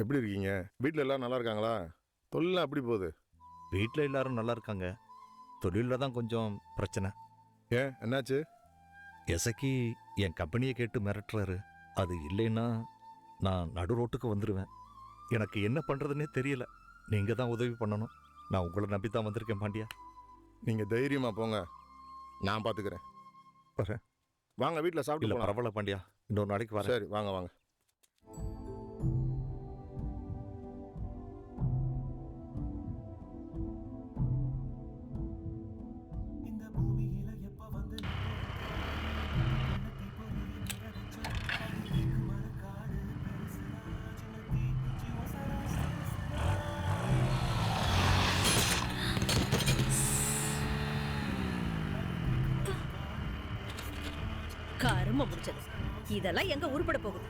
எப்படி இருக்கீங்க? வீட்டில் எல்லாம் நல்லா இருக்காங்களா? தொழிலாம் எப்படி போகுது? வீட்டில் எல்லாரும் நல்லா இருக்காங்க. தொழிலில் தான் கொஞ்சம் பிரச்சனை. ஏன்? என்னாச்சு? எசக்கி என் கம்பெனியை கேட்டு மிரட்டுறாரு. அது இல்லைன்னா நான் நடு ரோட்டுக்கு வந்துடுவேன் எனக்கு என்ன பண்ணுறதுன்னே தெரியல. நீங்கள் தான் உதவி பண்ணணும். நான் உங்களை நம்பி தான் வந்திருக்கேன் பாண்டியா. நீங்கள் தைரியமாக போங்க. நான் பார்த்துக்கிறேன் வரேன். வாங்க வீட்டில் இல்லை சாப்பிட்டு போலாம். பரவாயில்ல பாண்டியா. இன்னொரு நாளைக்கு வரேன். சரி வாங்க வாங்க. கரும முடிச்சது இதெல்லாம் எங்க உருப்பட போகுது.